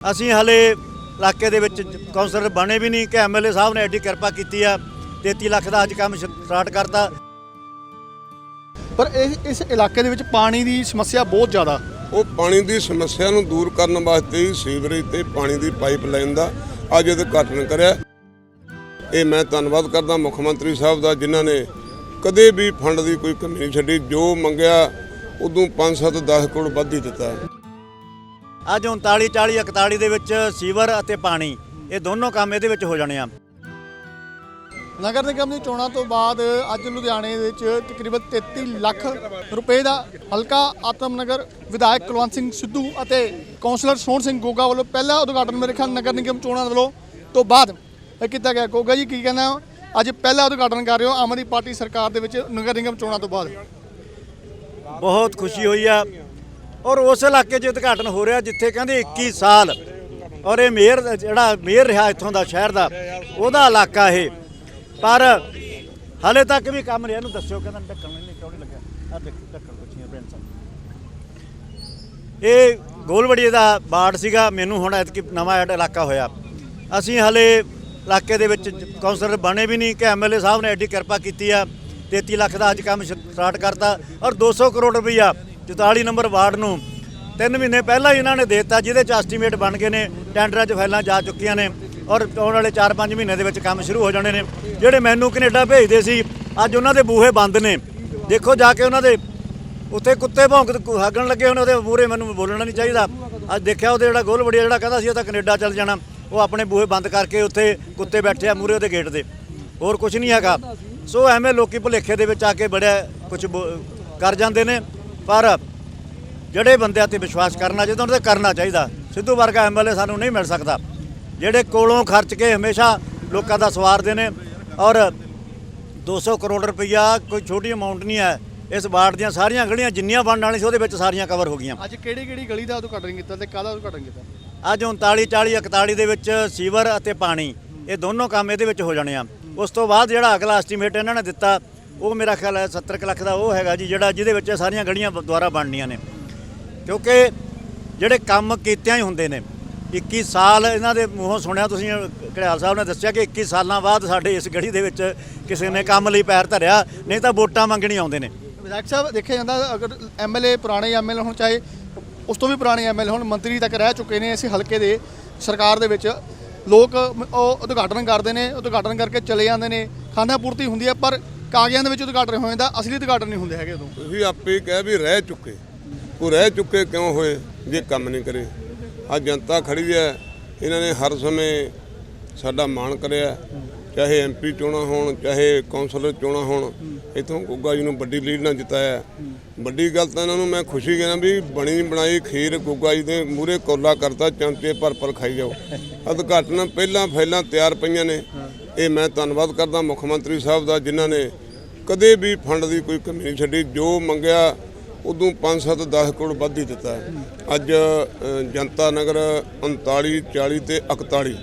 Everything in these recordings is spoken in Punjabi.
ਅਸੀਂ ਹਲੇ ਇਲਾਕੇ ਦੇ ਵਿੱਚ ਕੌਂਸਲਰ ਬਣੇ ਵੀ ਨਹੀਂ ਕਿ ਐਮਐਲਏ ਸਾਹਿਬ ਨੇ ਐਡੀ ਕਿਰਪਾ ਕੀਤੀ ਆ 33 ਲੱਖ ਦਾ ਅੱਜ ਕੰਮ ਸਟਾਰਟ ਕਰਤਾ। ਪਰ ਇਹ ਇਸ ਇਲਾਕੇ ਦੇ ਵਿੱਚ ਪਾਣੀ ਦੀ ਸਮੱਸਿਆ ਬਹੁਤ ਜ਼ਿਆਦਾ। ਉਹ ਪਾਣੀ ਦੀ ਸਮੱਸਿਆ ਨੂੰ ਦੂਰ ਕਰਨ ਵਾਸਤੇ ਹੀ ਸੀਵਰੇਜ ਤੇ ਪਾਣੀ ਦੀ ਪਾਈਪਲਾਈਨ ਦਾ ਅੱਜ ਉਦਘਾਟਨ ਕਰਿਆ। ਇਹ ਮੈਂ ਧੰਨਵਾਦ ਕਰਦਾ ਮੁੱਖ ਮੰਤਰੀ ਸਾਹਿਬ ਦਾ ਜਿਨ੍ਹਾਂ ਨੇ ਕਦੇ ਵੀ ਫੰਡ ਦੀ ਕੋਈ ਕਮੀ ਨਹੀਂ ਛੱਡੀ। ਜੋ ਮੰਗਿਆ ਉਦੋਂ 5-7 10 ਕਰੋੜ ਵੱਧ ਹੀ ਦਿੱਤਾ। ਅੱਜ 39 40 41 ਦੇ ਵਿੱਚ ਸੀਵਰ ਅਤੇ ਪਾਣੀ ਇਹ ਦੋਨੋਂ ਕੰਮ ਇਹਦੇ ਵਿੱਚ ਹੋ ਜਾਣੇ ਆ। ਨਗਰ ਨਿਗਮ ਦੀ ਚੋਣਾਂ ਤੋਂ ਬਾਅਦ ਅੱਜ ਲੁਧਿਆਣੇ ਵਿੱਚ ਤਕਰੀਬਨ 33 ਲੱਖ ਰੁਪਏ ਦਾ ਹਲਕਾ ਆਤਮਨਗਰ ਵਿਧਾਇਕ ਕੁਲਵੰਤ ਸਿੰਘ ਸਿੱਧੂ ਅਤੇ ਕੌਂਸਲਰ ਸੋਹਣ ਸਿੰਘ ਗੋਗਾ ਵੱਲੋਂ ਪਹਿਲਾ ਉਦਘਾਟਨ ਮੇਰੇ ਖਿਆਲ ਨਗਰ ਨਿਗਮ ਚੋਣਾਂ ਵੱਲੋਂ ਤੋਂ ਬਾਅਦ ਇਹ ਕੀਤਾ ਗਿਆ। ਗੋਗਾ ਜੀ ਕੀ ਕਹਿੰਦਾ ਹੋ? ਅੱਜ ਪਹਿਲਾ ਉਦਘਾਟਨ ਕਰ ਰਹੇ ਹੋ ਆਮ ਆਦਮੀ ਪਾਰਟੀ ਸਰਕਾਰ ਦੇ ਵਿੱਚ ਨਗਰ ਨਿਗਮ ਚੋਣਾਂ ਤੋਂ ਬਾਅਦ। ਬਹੁਤ ਖੁਸ਼ੀ ਹੋਈ ਆ। ਔਰ ਉਸ ਇਲਾਕੇ 'ਚ ਉਦਘਾਟਨ ਹੋ ਰਿਹਾ ਜਿੱਥੇ ਕਹਿੰਦੇ 21 ਸਾਲ ਔਰ ਇਹ ਮੇਅਰ, ਜਿਹੜਾ ਮੇਅਰ ਰਿਹਾ ਇੱਥੋਂ ਦਾ ਸ਼ਹਿਰ ਦਾ, ਉਹਦਾ ਇਲਾਕਾ ਇਹ। ਪਰ ਹਲੇ ਤੱਕ ਵੀ ਕੰਮ ਰਿਹਾ, ਇਹਨੂੰ ਦੱਸਿਓ, ਕਹਿੰਦਾ ਢੱਕਣ ਨਹੀਂ, ਕਿਉਂ ਨਹੀਂ ਲੱਗਿਆ? ਆ ਦੇਖ ਢੱਕਣ ਪੁੱਛੀਆਂ ਭੈਣ ਸਾਹਿਬ। ਇਹ ਗੋਲਵੜੀ ਦਾ ਬਾੜ ਸੀਗਾ, ਮੈਨੂੰ ਹੁਣ ਐਤਕੀ ਨਵਾਂ ਐਡ ਇਲਾਕਾ ਹੋਇਆ। ਅਸੀਂ ਹਲੇ ਇਲਾਕੇ ਦੇ ਵਿੱਚ ਕੌਂਸਲਰ ਬਣੇ ਵੀ ਨਹੀਂ, ਕਿ ਐਮਐਲਏ ਸਾਹਿਬ ਨੇ ਐਡੀ ਕਿਰਪਾ ਕੀਤੀ ਆ 33 ਲੱਖ ਦਾ ਅੱਜ ਕੰਮ ਸਟਾਰਟ ਕਰਤਾ, ਔਰ 200 ਕਰੋੜ ਰੁਪਈਆ 44 ਨੰਬਰ ਵਾਰਡ ਨੂੰ ਤਿੰਨ ਮਹੀਨੇ ਪਹਿਲਾਂ ਹੀ ਇਹਨਾਂ ਨੇ ਦਿੱਤਾ, ਜਿਹਦੇ ਚ ਐਸਟੀਮੇਟ ਬਣ ਗਏ ਨੇ, ਟੈਂਡਰਾਂ 'ਚ ਫਾਈਲਾਂ ਜਾ ਚੁੱਕੀਆਂ ਨੇ ਔਰ ਆਉਣ ਵਾਲੇ 4-5 ਮਹੀਨੇ ਦੇ ਵਿੱਚ ਕੰਮ ਸ਼ੁਰੂ ਹੋ ਜਾਣੇ ਨੇ। ਜਿਹੜੇ ਮੈਨੂੰ ਕੈਨੇਡਾ ਭੇਜਦੇ ਸੀ, ਅੱਜ ਉਹਨਾਂ ਦੇ ਬੂਹੇ ਬੰਦ ਨੇ। ਦੇਖੋ ਜਾ ਕੇ ਉਹਨਾਂ ਦੇ ਉੱਥੇ ਕੁੱਤੇ ਭੌਂਕ ਹਾਗਣ ਲੱਗੇ ਹੋਣੇ, ਉਹਦੇ ਮੂਹਰੇ ਮੈਨੂੰ ਬੋਲਣਾ ਨਹੀਂ ਚਾਹੀਦਾ। ਅੱਜ ਦੇਖਿਆ ਉਹਦੇ ਜਿਹੜਾ ਗੋਲ ਬੜੀਆ ਜਿਹੜਾ ਕਹਿੰਦਾ ਸੀ, ਉਹ ਤਾਂ ਕੈਨੇਡਾ ਚੱਲ ਜਾਣਾ। ਉਹ ਆਪਣੇ ਬੂਹੇ ਬੰਦ ਕਰਕੇ ਉੱਥੇ ਕੁੱਤੇ ਬੈਠੇ ਆ ਮੂਹਰੇ ਉਹਦੇ ਗੇਟ ਤੇ ਹੋਰ ਕੁਝ ਨਹੀਂ ਹੈਗਾ। ਸੋ ਐਵੇਂ ਲੋਕੀ ਭੁਲੇਖੇ ਦੇ ਵਿੱਚ ਆ ਕੇ ਬੜਿਆ ਕੁਝ ਕਰ ਜਾਂਦੇ ਨੇ। ਪਰ ਜਿਹੜੇ ਬੰਦਿਆਂ ਤੇ ਵਿਸ਼ਵਾਸ ਕਰਨਾ ਚਾਹੀਦਾ ਉਹਨਾਂ ਤੇ ਕਰਨਾ ਚਾਹੀਦਾ। ਸਿੱਧੂ ਵਰਗਾ ਐਮਐਲਏ ਸਾਨੂੰ ਨਹੀਂ ਮਿਲ ਸਕਦਾ। ਜਿਹੜੇ ਕੋਲੋਂ ਖਰਚ ਕੇ ਹਮੇਸ਼ਾ ਲੋਕਾਂ ਦਾ ਸਵਾਰਦੇ ਨੇ ਔਰ 200 ਕਰੋੜ ਰੁਪਈਆ ਕੋਈ ਛੋਟੀ ਅਮਾਉਂਟ ਨਹੀਂ ਹੈ ਇਸ ਵਾਰਡ ਦੀਆਂ ਸਾਰੀਆਂ ਗਲੀਆਂ ਜਿੰਨੀਆਂ ਬਣਨ ਵਾਲੀਆਂ ਸੀ ਉਹਦੇ ਵਿੱਚ ਸਾਰੀਆਂ ਕਵਰ ਹੋ ਗਈਆਂ। ਅੱਜ ਕਿਹੜੀ ਕਿਹੜੀ ਗਲੀ ਦਾ ਉਦਘਾਟਨ ਕੀਤਾ ਤੇ ਕਾਹਦਾ ਉਦਘਾਟਨ ਕੀਤਾ? ਅੱਜ 39 40 41 ਦੇ ਵਿੱਚ ਸੀਵਰ ਅਤੇ ਪਾਣੀ ਇਹ ਦੋਨੋਂ ਕੰਮ ਇਹਦੇ ਵਿੱਚ ਹੋ ਜਾਣੇ ਆ। ਉਸ ਤੋਂ ਬਾਅਦ ਜਿਹੜਾ ਅਗਲਾ ਐਸਟੀਮੇਟ ਇਹਨਾਂ ਨੇ ਦਿੱਤਾ ਉਹ ਮੇਰਾ ਖਿਆਲ ਹੈ 70 ਕੁ ਲੱਖ ਦਾ ਉਹ ਹੈਗਾ ਜੀ, ਜਿਹੜਾ ਜਿਹਦੇ ਵਿੱਚ ਸਾਰੀਆਂ ਗਲੀਆਂ ਦੁਆਰਾ ਬਣਨੀਆਂ ਨੇ। ਕਿਉਂਕਿ ਜਿਹੜੇ ਕੰਮ ਕੀਤਿਆਂ ਹੀ ਹੁੰਦੇ ਨੇ 21 ਸਾਲ ਇਹਨਾਂ ਦੇ ਮੂੰਹੋਂ ਸੁਣਿਆ ਤੁਸੀਂ, ਘੜਿਆਲ ਸਾਹਿਬ ਨੇ ਦੱਸਿਆ ਕਿ 21 ਸਾਲਾਂ ਬਾਅਦ ਸਾਡੇ ਇਸ ਗੜੀ ਦੇ ਵਿੱਚ ਕਿਸੇ ਨੇ ਕੰਮ ਲਈ ਪੈਰ ਧਰਿਆ, ਨਹੀਂ ਤਾਂ ਵੋਟਾਂ ਮੰਗਣੀ ਆਉਂਦੇ ਨੇ। ਵਿਧਾਇਕ ਸਾਹਿਬ, ਦੇਖਿਆ ਜਾਂਦਾ ਅਗਰ ਐਮਐਲਏ ਪੁਰਾਣੇ ਐਮਐਲਏ ਹੁਣ ਚਾਹੇ ਉਸ ਤੋਂ ਵੀ ਪੁਰਾਣੇ ਐਮਐਲਏ ਹੁਣ ਮੰਤਰੀ ਤੱਕ ਰਹਿ ਚੁੱਕੇ ਨੇ ਅਸੀਂ ਹਲਕੇ ਦੇ ਸਰਕਾਰ ਦੇ ਵਿੱਚ, ਲੋਕ ਉਹ ਉਦਘਾਟਨ ਕਰਦੇ ਨੇ, ਉਦਘਾਟਨ ਕਰਕੇ ਚਲੇ ਜਾਂਦੇ ਨੇ। ਖਾਨਾ ਪੂਰਤੀ ਹੁੰਦੀ ਹੈ, ਪਰ ਕਾਗਜ਼ਾਂ ਦੇ ਵਿੱਚ ਉਦਘਾਟਨ ਹੋ ਜਾਂਦਾ ਅਸਲੀ ਉਦਘਾਟਨ ਨਹੀਂ ਹੁੰਦੇ ਹੈਗੇ ਉਦੋਂ। ਤੁਸੀਂ ਆਪੇ ਹੀ ਕਹਿ ਵੀ ਰਹਿ ਚੁੱਕੇ। ਉਹ ਰਹਿ ਚੁੱਕੇ ਕਿਉਂ ਹੋਏ? ਜੇ ਕੰਮ ਨਹੀਂ ਕਰੇ। ਆ ਜਨਤਾ ਖੜੀ ਹੈ। ਇਹਨਾਂ ਨੇ ਹਰ ਸਮੇਂ ਸਾਡਾ ਮਾਣ ਕਰਿਆ। ਚਾਹੇ ਐਮਪੀ ਚੋਣਾਂ ਹੋਣ, ਚਾਹੇ ਕੌਂਸਲਰ ਚੋਣਾਂ ਹੋਣ, ਇਥੋਂ ਗੋਗਾ ਜੀ ਨੂੰ ਵੱਡੀ ਲੀਡ ਨਾਲ ਜਿਤਾਇਆ। ਵੱਡੀ ਗੱਲ ਤਾਂ ਇਹਨਾਂ ਨੂੰ ਮੈਂ ਖੁਸ਼ੀ ਕਹਿੰਦਾ ਵੀ ਬਣੀ ਬਣਾਈ ਖੀਰ ਗੋਗਾ ਜੀ ਦੇ ਮੂਹਰੇ ਕੋਲਾ ਕਰਤਾ, ਚਮਚੇ ਭਰ ਭਰ ਖਾਈ ਜਾਓ। ਉਦਘਾਟਨ ਪਹਿਲਾਂ ਫੈਲਾਂ ਤਿਆਰ ਪਈਆਂ ਨੇ। ਇਹ ਮੈਂ ਧੰਨਵਾਦ ਕਰਦਾ ਮੁੱਖ ਮੰਤਰੀ ਸਾਹਿਬ ਦਾ, ਜਿਨ੍ਹਾਂ ਨੇ ਕਦੇ ਵੀ ਫੰਡ ਦੀ ਕੋਈ ਕਮੀ ਨਹੀਂ ਛੱਡੀ। ਜੋ ਮੰਗਿਆ, ਉਦੋਂ 5-7 10 ਕਰੋੜ ਵੱਧ ਹੀ ਦਿੱਤਾ। ਅੱਜ ਜਨਤਾ ਨਗਰ 39 40 ਤੇ 41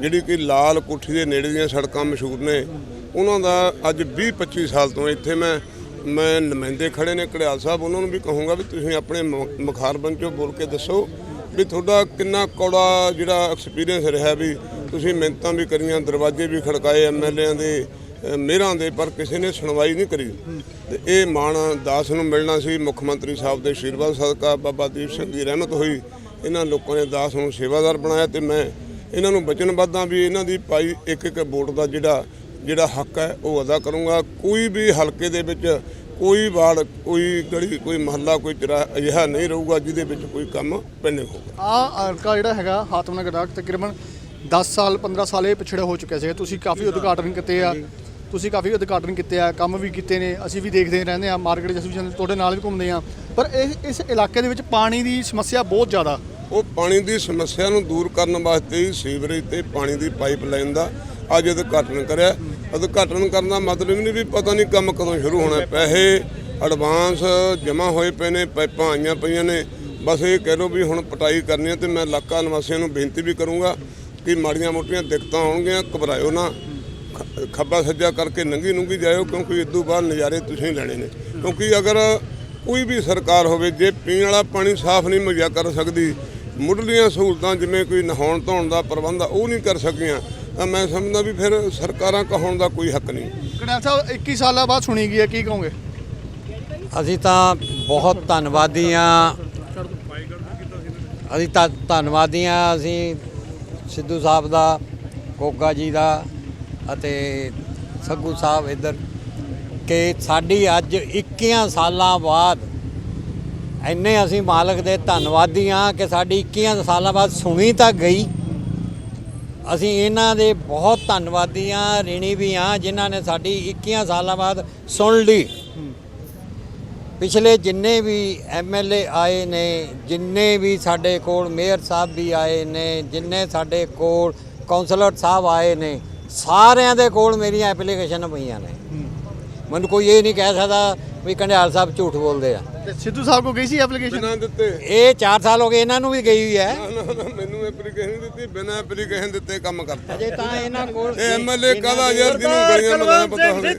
ਜਿਹੜੀ ਕਿ ਲਾਲ ਕੋਠੀ ਦੇ ਨੇੜੇ ਦੀਆਂ ਸੜਕਾਂ ਮਸ਼ਹੂਰ ਨੇ, ਉਹਨਾਂ ਦਾ ਅੱਜ 20-25 ਸਾਲ ਤੋਂ ਇੱਥੇ ਮੈਂ ਮੈਂ ਨੁਮਾਇੰਦੇ ਖੜੇ ਨੇ। ਘੜਿਆਲ ਸਾਹਿਬ, ਉਹਨਾਂ ਨੂੰ ਵੀ ਕਹੂੰਗਾ ਵੀ ਤੁਸੀਂ ਆਪਣੇ ਮ- ਮੁਖਾਰਬਨ ਚੋਂ ਬੋਲ ਕੇ ਦੱਸੋ ਵੀ ਤੁਹਾਡਾ ਕਿੰਨਾ ਕੌੜਾ ਜਿਹੜਾ ਐਕਸਪੀਰੀਅੰਸ ਰਿਹਾ ਵੀ ਤੁਸੀਂ ਮਿਹਨਤਾਂ ਵੀ ਕਰੀਆਂ, ਦਰਵਾਜ਼ੇ ਵੀ ਖੜਕਾਏ ਐਮਐਲਏਆਂ ਦੇ ਮਿਹਰਾਂ ਦੇ, ਪਰ ਕਿਸੇ ਨੇ ਸੁਣਵਾਈ ਨਹੀਂ ਕਰੀ। ਤੇ ਇਹ ਮਾਣ ਦਾਸ ਨੂੰ ਮਿਲਣਾ ਸੀ, ਮੁੱਖ ਮੰਤਰੀ ਸਾਹਿਬ ਦੇ ਆਸ਼ੀਰਵਾਦ ਸਦਕਾ ਬਾਬਾ ਦੀਪ ਸਿੰਘ ਦੀ ਰਹਿਮਤ ਹੋਈ। ਇਹਨਾਂ ਲੋਕਾਂ ਨੇ ਦਾਸ ਨੂੰ ਸੇਵਾਦਾਰ ਬਣਾਇਆ ਤੇ ਮੈਂ ਇਹਨਾਂ ਨੂੰ ਵਚਨਬੱਧ ਹਾਂ ਵੀ ਇਹਨਾਂ ਦੀ ਪਾਈ ਇੱਕ ਇੱਕ ਵੋਟ ਦਾ ਜਿਹੜਾ ਜਿਹੜਾ ਹੱਕ ਹੈ, ਉਹ ਅਦਾ ਕਰੂੰਗਾ। ਕੋਈ ਵੀ ਹਲਕੇ ਦੇ ਵਿੱਚ ਕੋਈ ਵਾਰਡ, ਕੋਈ ਗਲੀ, ਕੋਈ ਮਹੱਲਾ, ਕੋਈ ਚਰਾ ਅਜਿਹਾ ਨਹੀਂ ਰਹੂਗਾ ਜਿਹਦੇ ਵਿੱਚ ਕੋਈ ਕੰਮ ਪੈਂਡਿੰਗ ਹੋਊਗਾ ਆ ਹਲਕਾ ਜਿਹੜਾ ਹੈਗਾ ਹਾਤਮਨਗਰ ਦਾ ਤਕਰੀਬਨ 10 ਸਾਲ 15 ਸਾਲ ਇਹ ਪਿਛੜੇ ਹੋ ਚੁੱਕੇ ਸੀ ਤੁਸੀਂ ਕਾਫੀ ਉਦਘਾਟਨ ਕੀਤੇ ਆ। ਤੁਸੀਂ ਕਾਫੀ ਉਦਘਾਟਨ ਕੀਤੇ ਆ ਕੰਮ ਵੀ ਕੀਤੇ ਨੇ ਅਸੀਂ ਵੀ ਦੇਖਦੇ ਰਹਿੰਦੇ ਆ ਮਾਰਕੀਟ ਜਾਂਦੇ- ਤੁਹਾਡੇ ਨਾਲ ਵੀ ਘੁੰਮਦੇ ਆ। ਪਰ ਇਹ ਇਸ ਇਲਾਕੇ ਦੇ ਵਿੱਚ ਪਾਣੀ ਦੀ ਸਮੱਸਿਆ ਬਹੁਤ ਜ਼ਿਆਦਾ। ਉਹ ਪਾਣੀ ਦੀ ਸਮੱਸਿਆ ਨੂੰ ਦੂਰ ਕਰਨ ਵਾਸਤੇ ਹੀ ਸੀਵਰੇਜ ਤੇ ਪਾਣੀ ਦੀ ਪਾਈਪਲਾਈਨ ਦਾ ਅੱਜ ਉਦਘਾਟਨ ਕਰਿਆ। ਉਦਘਾਟਨ ਕਰਨ ਦਾ ਮਤਲਬ ਨਹੀਂ ਵੀ ਪਤਾ ਨਹੀਂ ਕੰਮ ਕਦੋਂ ਸ਼ੁਰੂ ਹੋਣਾ। ਪੈਸੇ ਐਡਵਾਂਸ ਜਮ੍ਹਾਂ ਹੋਏ ਪਏ ਨੇ ਪਾਈਪਾਂ ਆਈਆਂ ਪਈਆਂ ਨੇ। ਬਸ ਇਹ ਕਹਿ ਲਓ ਵੀ ਹੁਣ ਪਟਾਈ ਕਰਨੀ ਹੈ ਤੇ ਮੈਂ ਇਲਾਕਾ ਨਿਵਾਸੀਆਂ ਨੂੰ ਬੇਨਤੀ ਵੀ ਕਰੂੰਗਾ ਕਿ ਮਾੜੀਆਂ ਮੋਟੀਆਂ ਦਿੱਕਤਾਂ ਆਉਣਗੀਆਂ ਘਬਰਾਇਓ ਨਾ। ਖੱਬਾ ਸੱਜਾ ਕਰਕੇ ਨੰਗੀ ਨੁੰਗੀ ਜਾਇਓ ਕਿਉਂਕਿ ਇਦੋਂ ਬਾਅਦ ਨਜ਼ਾਰੇ ਤੁਸੀਂ ਲੈਣੇ ਨੇ। ਕਿਉਂਕਿ ਅਗਰ ਕੋਈ ਵੀ ਸਰਕਾਰ ਹੋਵੇ ਜੇ ਪੀਣ ਵਾਲਾ ਪਾਣੀ ਸਾਫ਼ ਨਹੀਂ ਮੁਹੱਈਆ ਕਰ ਸਕਦੀ ਮੁੱਢਲੀਆਂ ਸਹੂਲਤਾਂ ਜਿਵੇਂ ਕੋਈ ਨਹਾਉਣ ਧੋਣ ਦਾ ਪ੍ਰਬੰਧ ਆ ਉਹ ਨਹੀਂ ਕਰ ਸਕੀਆਂ ਤਾਂ ਮੈਂ ਸਮਝਦਾ ਵੀ ਫਿਰ ਸਰਕਾਰਾਂ ਕਹਾਉਣ ਦਾ ਕੋਈ ਹੱਕ ਨਹੀਂ। ਕਨੈਲ ਸਾਹਿਬ 21 ਸਾਲਾਂ ਬਾਅਦ ਸੁਣੀ ਗਈ ਹੈ ਕੀ ਕਹੋਗੇ? ਅਸੀਂ ਤਾਂ ਬਹੁਤ ਧੰਨਵਾਦੀ ਹਾਂ। ਅਸੀਂ ਤਾਂ ਧੰਨਵਾਦੀ ਹਾਂ ਅਸੀਂ ਸਿੱਧੂ ਸਾਹਿਬ ਦਾ ਕੋਗਾ ਜੀ ਦਾ ਅਤੇ ਸੱਗੂ ਸਾਹਿਬ ਇੱਧਰ ਕਿ ਸਾਡੀ ਅੱਜ 21 ਸਾਲਾਂ ਬਾਅਦ ਇੰਨੇ ਅਸੀਂ ਮਾਲਕ ਦੇ ਧੰਨਵਾਦੀ ਹਾਂ ਕਿ ਸਾਡੀ 21 ਸਾਲਾਂ ਬਾਅਦ ਸੁਣੀ ਤਾਂ ਗਈ। ਅਸੀਂ ਇਹਨਾਂ ਦੇ ਬਹੁਤ ਧੰਨਵਾਦੀ ਹਾਂ, ਰਿਣੀ ਵੀ ਹਾਂ, ਜਿਨ੍ਹਾਂ ਨੇ ਸਾਡੀ 21 ਸਾਲਾਂ ਬਾਅਦ ਸੁਣ ਲਈ। ਪਿਛਲੇ ਜਿੰਨੇ ਵੀ ਐਮਐਲਏ ਆਏ ਨੇ, ਜਿੰਨੇ ਵੀ ਸਾਡੇ ਕੋਲ ਮੇਅਰ ਸਾਹਿਬ ਵੀ ਆਏ ਨੇ, ਜਿੰਨੇ ਸਾਡੇ ਕੋਲ ਕਾਉਂਸਲਰ ਸਾਹਿਬ ਆਏ ਨੇ, ਸਾਰਿਆਂ ਦੇ ਕੋਲ ਮੇਰੀਆਂ ਐਪਲੀਕੇਸ਼ਨ ਪਈਆਂ ਨੇ। ਮੈਨੂੰ ਕੋਈ ਇਹ ਨਹੀਂ ਕਹਿ ਸਕਦਾ ਵੀ ਕੰਡਿਆਲ ਸਾਹਿਬ ਝੂਠ ਬੋਲਦੇ ਆ। ਤੇ ਸਿੱਧੂ ਸਾਹਿਬ ਕੋ ਗਈ ਸੀ ਐਪਲੀਕੇਸ਼ਨ ਬਿਨਾਂ ਦਿੱਤੇ। ਇਹ 4 ਸਾਲ ਹੋ ਗਏ ਇਹਨਾਂ ਨੂੰ ਵੀ ਗਈ ਹੋਈ ਹੈ। ਨਾ, ਨਾ, ਨਾ, ਮੈਨੂੰ ਐਪਲੀਕੇਸ਼ਨ ਦਿੱਤੀ ਬਿਨਾਂ ਐਪਲੀਕੇਸ਼ਨ ਦਿੱਤੇ ਕੰਮ ਕਰਤਾ। ਅਜੇ ਤਾਂ ਇਹਨਾਂ ਕੋਲ ਇਹ ਐਮਐਲਏ ਕਾਹਦਾ ਯਾਰ ਜਿਹਨੂੰ ਗਲੀਆਂ ਮੱਲਾਂ ਪਤਾ ਹੋਵੇ।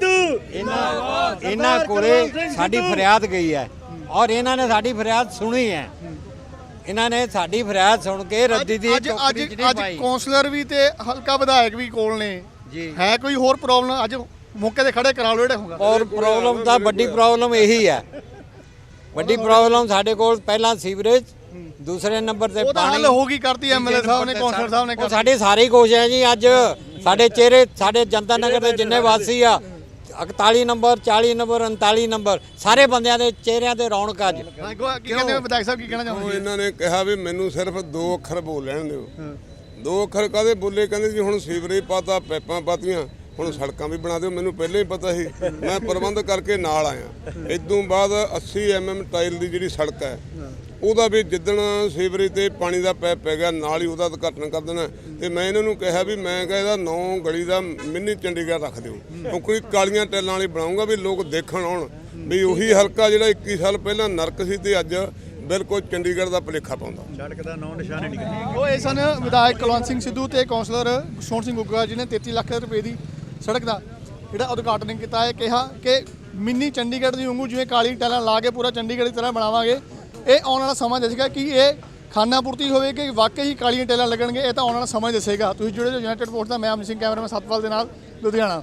ਇਹਨਾਂ ਇਹਨਾਂ ਕੋਲੇ ਸਾਡੀ ਫਰਿਆਦ ਗਈ ਹੈ। ਔਰ ਇਹਨਾਂ ਨੇ ਸਾਡੀ ਫਰਿਆਦ ਸੁਣੀ ਹੈ। ਇਹਨਾਂ ਨੇ ਸਾਡੀ ਫਰਿਆਦ ਸੁਣ ਕੇ ਰੱਦੀ ਦੀ ਅੱਜ ਅੱਜ ਟੋਕਰੀ ਚ ਨਹੀਂ ਅੱਜ ਪਾਈ। ਕਾਉਂਸਲਰ ਵੀ ਤੇ ਹਲਕਾ ਵਿਧਾਇਕ ਵੀ ਕੋਲ ਨੇ। ਜੀ। ਹੈ ਕੋਈ ਹੋਰ ਪ੍ਰੋਬਲਮ ਅੱਜ ਮੌਕੇ ਤੇ ਖੜੇ ਕਰਾ ਲਓ ਜਿਹੜੇ ਹੋਗਾ ਔਰ ਪ੍ਰੋਬਲਮ ਤਾਂ ਵੱਡੀ ਪ੍ਰੋਬਲਮ ਇਹੀ ਹੈ। ਵੱਡੀ ਪ੍ਰੋਬਲਮ ਸਾਡੇ ਕੋਲ ਪਹਿਲਾਂ ਸੀਵਰੇਜ ਦੂਸਰੇ ਨੰਬਰ ਤੇ ਉਹ ਤਾਂ ਪਾਣੀ। ਹੱਲ ਹੋ ਗਈ ਕਰਤੀ ਐਮਐਲਏ ਸਾਹਿਬ ਨੇ ਕਾਉਂਸਲਰ ਸਾਹਿਬ ਨੇ ਉਹ ਕਰਤੀ। ਸਾਡੀ ਸਾਰੀ ਕੋਸ਼ਿਸ਼ ਹੈ ਜੀ ਅੱਜ ਸਾਡੇ ਚਿਹਰੇ ਸਾਡੇ ਜਨਤਾ ਨਗਰ ਦੇ ਜਿੰਨੇ ਵਾਸੀ ਆ 41 ਨੰਬਰ 40 ਨੰਬਰ 39 ਨੰਬਰ ਸਾਰੇ ਬੰਦਿਆਂ ਦੇ ਚਿਹਰਿਆਂ ਤੇ ਰੌਣਕ ਅੱਜ। ਹਾਂ, ਕੀ ਕਹਿੰਦੇ ਹੋ? ਵਿਧਾਇਕ ਸਾਹਿਬ ਕੀ ਕਹਿਣਾ ਉਹ ਚਾਹੁੰਦੇ ਇਹਨਾਂ ਨੇ ਕਿਹਾ ਵੀ ਮੈਨੂੰ ਸਿਰਫ ਦੋ ਅੱਖਰ ਬੋਲ ਲੈਣ ਦਿਓ। ਦੋ ਅੱਖਰ ਕਾਦੇ ਬੋਲੇ? ਕਹਿੰਦੇ ਜੀ ਹੁਣ ਸੀਵਰੇਜ ਪਾਤਾ ਪੈਪਾਂ ਪਾਤੀਆਂ। ਹੁਣ ਸੜਕਾਂ ਵੀ ਬਣਾ ਦਿਓ ਮੈਨੂੰ ਪਹਿਲਾਂ ਹੀ ਪਤਾ ਸੀ। ਮੈਂ ਪ੍ਰਬੰਧ ਕਰਕੇ ਨਾਲ ਆਇਆ। ਇਦੋਂ ਬਾਅਦ 80 ਐਮਐਮ ਟਾਇਲ ਦੀ ਜਿਹੜੀ ਸੜਕ ਹੈ ਉਹਦਾ ਵੀ ਜਿੱਦਣ ਸੀਵਰੇਜ ਤੇ ਪਾਣੀ ਦਾ ਪੈਪ ਪੈ ਗਿਆ ਨਾਲ ਹੀ ਉਹਦਾ ਉਦਘਾਟਨ ਕਰ ਦੇਣਾ। ਤੇ ਮੈਂ ਇਹਨਾਂ ਨੂੰ ਕਿਹਾ ਵੀ ਮੈਂ ਕਿਹਾ ਇਹਦਾ ਨੌ ਗਲੀ ਦਾ ਮਿੰਨੀ ਚੰਡੀਗੜ੍ਹ ਰੱਖ ਦਿਓ। ਕਿਉਂਕਿ ਕਾਲੀਆਂ ਟੈਲਾਂ ਵਾਲੀ ਬਣਾਉਂਗਾ ਵੀ ਲੋਕ ਦੇਖਣ ਆਉਣ ਵੀ ਉਹੀ ਹਲਕਾ ਜਿਹੜਾ 21 ਸਾਲ ਪਹਿਲਾਂ ਨਰਕ ਸੀ ਤੇ ਅੱਜ ਬਿਲਕੁਲ ਚੰਡੀਗੜ੍ਹ ਦਾ ਭੁਲੇਖਾ ਪਾਉਂਦਾ। ਸੜਕ ਦਾ ਨਾਂ ਨਿਸ਼ਾਨ ਹੀ ਨਹੀਂ ਉਹ ਇਹ ਸਨ ਵਿਧਾਇਕ ਕੁਲਵੰਤ ਸਿੰਘ ਸਿੱਧੂ ਤੇ ਕਾਉਂਸਲਰ ਸੋਹਣ ਸਿੰਘ ਗੁੱਗਾ ਜੀ ਨੇ 33 ਲੱਖ ਰੁਪਏ ਦੀ ਸੜਕ ਦਾ ਜਿਹੜਾ ਉਦਘਾਟਨ ਕੀਤਾ ਹੈ, ਕਿਹਾ ਕਿ ਮਿੰਨੀ ਚੰਡੀਗੜ੍ਹ ਦੀ ਵਾਂਗੂ ਜਿਵੇਂ ਕਾਲੀ ਟੈਲਾਂ ਲਾ ਕੇ ਪੂਰਾ ਚੰਡੀਗੜ੍ਹ ਦੀ ਤਰ੍ਹਾਂ ਬਣਾਵਾਂਗੇ। ਇਹ ਆਉਣ ਵਾਲਾ ਸਮਾਂ ਦੱਸੇਗਾ ਕਿ ਇਹ ਖਾਨਾ ਪੂਰਤੀ ਹੋਵੇ ਕਿ ਵਾਕਈ ਹੀ ਕਾਲੀਆਂ ਟੈਲਾਂ ਲੱਗਣਗੇ, ਇਹ ਤਾਂ ਆਉਣ ਵਾਲਾ ਸਮਾਂ ਦੱਸੇਗਾ। ਤੁਸੀਂ ਜੁੜੇ ਹੋ ਯੂਨਾਈਟਿਡ ਪੋਸਟ ਦਾ, ਮੈਂ ਅਮਨ ਸਿੰਘ, ਕੈਮਰਾਮੈਨ ਸਤਪਾਲ ਦੇ ਨਾਲ, ਲੁਧਿਆਣਾ।